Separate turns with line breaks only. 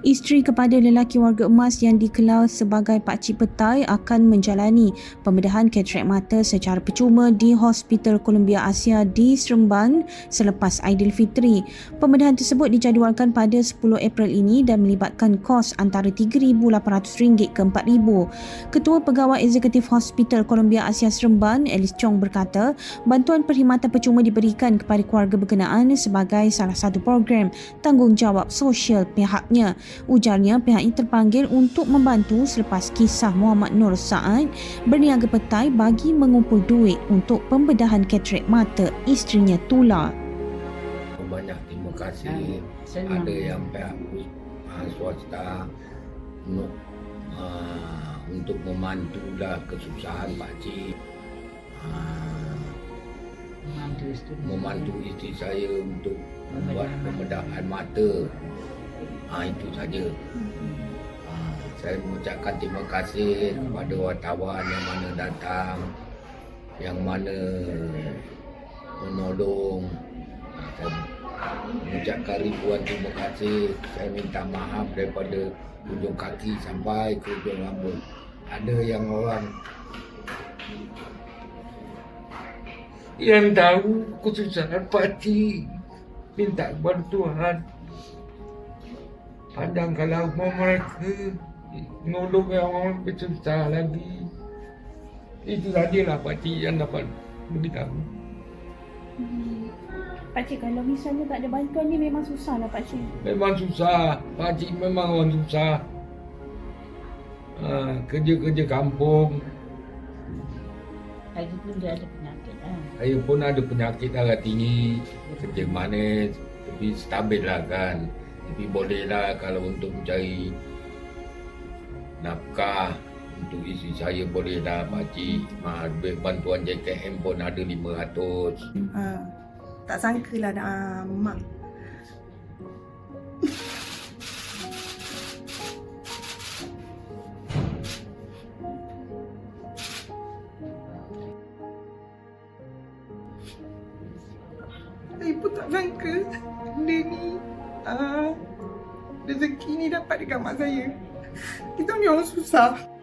Isteri kepada lelaki warga emas yang dikelar sebagai Pakcik Petai akan menjalani pembedahan katarak mata secara percuma di Hospital Columbia Asia di Seremban selepas Aidilfitri. Pembedahan tersebut dijadualkan pada 10 April ini dan melibatkan kos antara RM3,800 ke RM4,000. Ketua Pegawai Eksekutif Hospital Columbia Asia Seremban, Alice Chong berkata, bantuan perkhidmatan percuma diberikan kepada keluarga berkenaan sebagai salah satu program tanggungjawab sosial pihaknya. Ujarnya pihaknya terpanggil untuk membantu selepas kisah Muhammad Nur Saad berniaga petai bagi mengumpul duit untuk pembedahan katarak mata isterinya Tula.
banyak terima kasih.
Senang.
ada yang pihak uh, swasta untuk uh, untuk memantulah kesusahan Pak Cik. Uh,
Membantu
membantu isteri saya untuk membuat pembedahan mata uh, itu saja. Uh, saya mengucapkan terima kasih kepada wartawan yang mana datang yang mana menolong. Saya mengucapkan ribuan terima kasih. Saya minta maaf daripada ujung kaki sampai ke ujung rambut. Ada yang orang yang tahu kesusahan pakcik minta bantuan pandang kalau mau mereka nolong yang orang bersusah lagi itu sajalah pakcik yang dapat beritahu
Pakcik kalau misalnya tak ada bantuan ni memang susah lah Pakcik.
Memang susah. Pakcik memang orang susah. Ha, kerja-kerja kampung.
Lagi pun dia ada penyakit kan.
Saya pun ada penyakit darah tinggi. Kerja manis. Tapi stabil lah kan. Tapi boleh lah kalau untuk mencari nafkah. Untuk isi saya boleh lah pakcik. Ha, duit bantuan JKM pun ada 500.
Ha, tak sangka lah nak mak. Saya pun tak sangka benda ni uh, rezeki ni dapat dekat mak saya. Kita ni orang susah.